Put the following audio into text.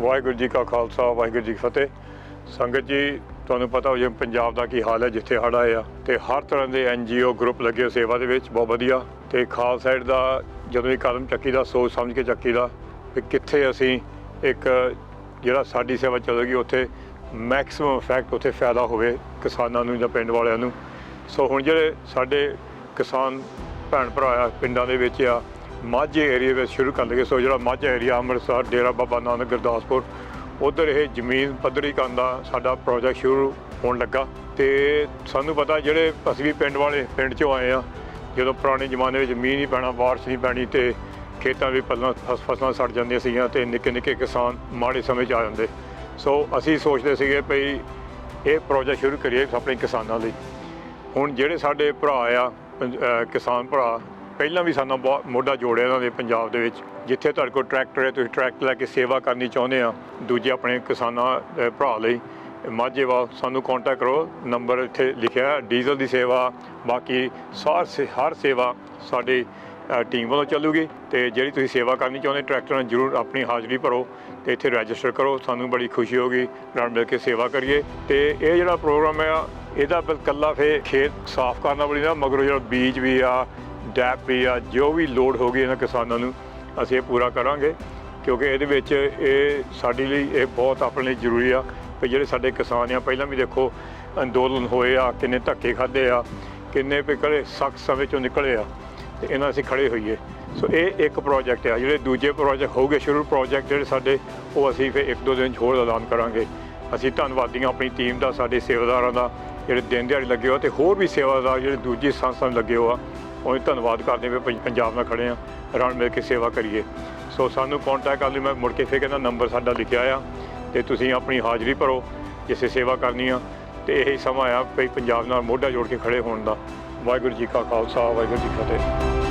ਵਾਹਿਗੁਰੂ ਜੀ ਕਾ ਖਾਲਸਾ, ਵਾਹਿਗੁਰੂ ਜੀ ਕੀ ਫਤਿਹ। ਸੰਗਤ ਜੀ, ਤੁਹਾਨੂੰ ਪਤਾ ਹੋ ਜੇ ਪੰਜਾਬ ਦਾ ਕੀ ਹਾਲ ਹੈ, ਜਿੱਥੇ ਹੜ੍ਹ ਆਏ ਆ ਤੇ ਹਰ ਤਰ੍ਹਾਂ ਦੇ ਐਨਜੀਓ ਗਰੁੱਪ ਲੱਗੇ ਹੋਏ ਸੇਵਾ ਦੇ ਵਿੱਚ, ਬਹੁਤ ਵਧੀਆ। ਤੇ ਖਾਲਸਾ ਏਡ ਦਾ ਜਦੋਂ ਇਹ ਕਦਮ ਚੱਕੀ ਦਾ ਸੋਚ ਸਮਝ ਕੇ ਚੱਕੀ ਦਾ ਕਿ ਕਿੱਥੇ ਅਸੀਂ ਇੱਕ ਜਿਹੜਾ ਸਾਡੀ ਸੇਵਾ ਚੱਲੇਗੀ, ਉੱਥੇ ਮੈਕਸਿਮਮ ਇਫੈਕਟ ਉੱਥੇ ਫਾਇਦਾ ਹੋਵੇ ਕਿਸਾਨਾਂ ਨੂੰ ਜਾਂ ਪਿੰਡ ਵਾਲਿਆਂ ਨੂੰ। ਸੋ ਹੁਣ ਜਿਹੜੇ ਸਾਡੇ ਕਿਸਾਨ ਭੈਣ ਭਰਾ ਆ, ਪਿੰਡਾਂ ਦੇ ਵਿੱਚ ਆ ਮਾਝੇ ਏਰੀਆ ਵਿੱਚ ਸ਼ੁਰੂ ਕਰ ਲਗੇ ਸੋ ਜਿਹੜਾ ਮਾਝਾ ਏਰੀਆ ਅੰਮ੍ਰਿਤਸਰ, ਡੇਰਾ ਬਾਬਾ ਨਾਨਕ, ਗੁਰਦਾਸਪੁਰ, ਉਧਰ ਇਹ ਜ਼ਮੀਨ ਪੱਧਰੀ ਕਰਨ ਦਾ ਸਾਡਾ ਪ੍ਰੋਜੈਕਟ ਸ਼ੁਰੂ ਹੋਣ ਲੱਗਾ। ਤੇ ਸਾਨੂੰ ਪਤਾ ਜਿਹੜੇ ਅਸੀਂ ਵੀ ਪਿੰਡ ਵਾਲੇ ਪਿੰਡ ਚੋਂ ਆਏ ਆ, ਜਦੋਂ ਪੁਰਾਣੇ ਜ਼ਮਾਨੇ ਵਿੱਚ ਮੀਂਹ ਨਹੀਂ ਪੈਣਾ ਬਾਰਿਸ਼ ਨਹੀਂ ਪੈਣੀ ਤੇ ਖੇਤਾਂ ਵੀ ਪੱਲਾਂ ਫਸ- ਫਸਲਾਂ ਸੜ ਜਾਂਦੀਆਂ ਸੀਗੀਆਂ ਤੇ ਨਿੱਕੇ ਨਿੱਕੇ ਕਿਸਾਨ ਮਾੜੇ ਸਮੇਂ 'ਚ ਆ ਜਾਂਦੇ। ਸੋ ਅਸੀਂ ਸੋਚਦੇ ਸੀਗੇ ਭਈ ਇਹ ਪ੍ਰੋਜੈਕਟ ਸ਼ੁਰੂ ਕਰੀਏ ਆਪਣੇ ਕਿਸਾਨਾਂ ਲਈ। ਹੁਣ ਜਿਹੜੇ ਸਾਡੇ ਭਰਾ ਆ ਪੰਜ- ਕਿਸਾਨ ਭਰਾ ਪਹਿਲਾਂ ਵੀ ਸਾਨੂੰ ਬਹੁਤ ਮੋਢਾ ਜੋੜਿਆ ਇਹਨਾਂ ਦੇ ਪੰਜਾਬ ਦੇ ਵਿੱਚ। ਜਿੱਥੇ ਤੁਹਾਡੇ ਕੋਲ ਟਰੈਕਟਰ ਹੈ, ਤੁਸੀਂ ਟਰੈਕਟਰ ਲੈ ਕੇ ਸੇਵਾ ਕਰਨੀ ਚਾਹੁੰਦੇ ਆ, ਦੂਜੇ ਆਪਣੇ ਕਿਸਾਨਾਂ ਭਰਾ ਲਈ। ਮਾਝੇ ਵਾ ਸਾਨੂੰ ਕੰਟੈਕਟ ਕਰੋ ਨੰਬਰ ਇੱਥੇ ਲਿਖਿਆ ਡੀਜ਼ਲ ਦੀ ਸੇਵਾ, ਬਾਕੀ ਸਾਰ ਸੇ- ਹਰ ਸੇਵਾ ਸਾਡੀ ਟੀਮ ਵੱਲੋਂ ਚੱਲੂਗੀ। ਤੇ ਜਿਹੜੀ ਤੁਸੀਂ ਸੇਵਾ ਕਰਨੀ ਚਾਹੁੰਦੇ, ਟਰੈਕਟਰ ਨਾਲ ਜਰੂਰ ਆਪਣੀ ਹਾਜ਼ਰੀ ਭਰੋ ਤੇ ਇੱਥੇ ਰਜਿਸਟਰ ਕਰੋ, ਸਾਨੂੰ ਬੜੀ ਖੁਸ਼ੀ ਹੋਗੀ ਨਾਲ ਮਿਲ ਕੇ ਸੇਵਾ ਕਰੀਏ। ਤੇ ਇਹ ਜਿਹੜਾ ਪ੍ਰੋਗਰਾਮ ਹੈ ਇਹਦਾ ਬਿਲ ਕੱਲਾ ਫੇ ਖੇਤ ਸਾਫ਼ ਕਰਨਾ ਬੜੀ ਨਾ, ਮਗਰੋਂ ਜਿਹੜਾ ਬੀਜ ਵੀ ਆ ਡੈਪ ਵੀ ਆ, ਜੋ ਵੀ ਲੋਡ ਹੋਗੀ ਇਹਨਾਂ ਕਿਸਾਨਾਂ ਨੂੰ, ਅਸੀਂ ਇਹ ਪੂਰਾ ਕਰਾਂਗੇ, ਕਿਉਂਕਿ ਇਹਦੇ ਵਿੱਚ ਇਹ ਸਾਡੇ ਲਈ ਇਹ ਬਹੁਤ ਆਪਣੇ ਲਈ ਜ਼ਰੂਰੀ ਆ ਕਿ ਜਿਹੜੇ ਸਾਡੇ ਕਿਸਾਨ ਆ, ਪਹਿਲਾਂ ਵੀ ਦੇਖੋ, ਅੰਦੋਲਨ ਹੋਏ ਆ, ਕਿੰਨੇ ਧੱਕੇ ਖਾਦੇ ਆ, ਕਿੰਨੇ ਪਿਕਲੇ ਸਖਤ ਸਮੇਂ ਚੋਂ ਨਿਕਲੇ ਆ, ਤੇ ਇਹਨਾਂ ਅਸੀਂ ਖੜੇ ਹੋਈਏ। ਸੋ ਇਹ ਇੱਕ ਪ੍ਰੋਜੈਕਟ ਆ, ਜਿਹੜੇ ਦੂਜੇ ਪ੍ਰੋਜੈਕਟ ਹੋਊਗੇ, ਸ਼ੁਰੂ ਪ੍ਰੋਜੈਕਟ ਜਿਹੜੇ ਸਾਡੇ, ਉਹ ਅਸੀਂ ਫਿਰ ਇੱਕ ਦੋ ਦਿਨ 'ਚ ਹੋਰ ਐਲਾਨ ਕਰਾਂਗੇ। ਅਸੀਂ ਧੰਨਵਾਦੀਆਂ ਆਪਣੀ ਟੀਮ ਦਾ, ਸਾਡੇ ਸੇਵਾਦਾਰਾਂ ਦਾ, ਜਿਹੜੇ ਦਿਨ ਦਿਹਾੜੀ ਲੱਗੇ ਹੋ ਤੇ ਹੋਰ ਵੀ ਸੇਵਾਦਾਰ ਜਿਹੜੇ ਦੂਜੀ ਸੰਸਥਾ ਨੂੰ ਲੱਗੇ ਹੋ ਆ ਉਹ ਧੰਨਵਾਦ ਕਰਦੇ ਵੀ ਪੰ- ਪੰਜਾਬ ਨਾਲ ਖੜੇ ਆ ਰਲ ਮਿਲ ਕੇ ਸੇਵਾ ਕਰੀਏ। ਸੋ ਸਾਨੂੰ ਕੰਟੈਕਟ ਕਰ ਲਈ ਮੈਂ ਮੁੜ ਕੇ ਫਿਰ ਕਹਿੰਦਾ ਨੰਬਰ ਸਾਡਾ ਲਿਖਿਆ ਆ, ਤੇ ਤੁਸੀਂ ਆਪਣੀ ਹਾਜ਼ਰੀ ਭਰੋ ਜਿਸੇ ਸੇਵਾ ਕਰਨੀ ਆ। ਤੇ ਇਹੀ ਸਮਾਂ ਆ ਵੀ ਪੰਜਾਬ ਨਾਲ ਮੋਢਾ ਜੋੜ ਕੇ ਖੜੇ ਹੋਣ ਦਾ। ਵਾਹਿਗੁਰੂ ਜੀ ਕਾ ਖਾਲਸਾ, ਵਾਹਿਗੁਰੂ ਜੀ ਕੀ ਫਤਿਹ।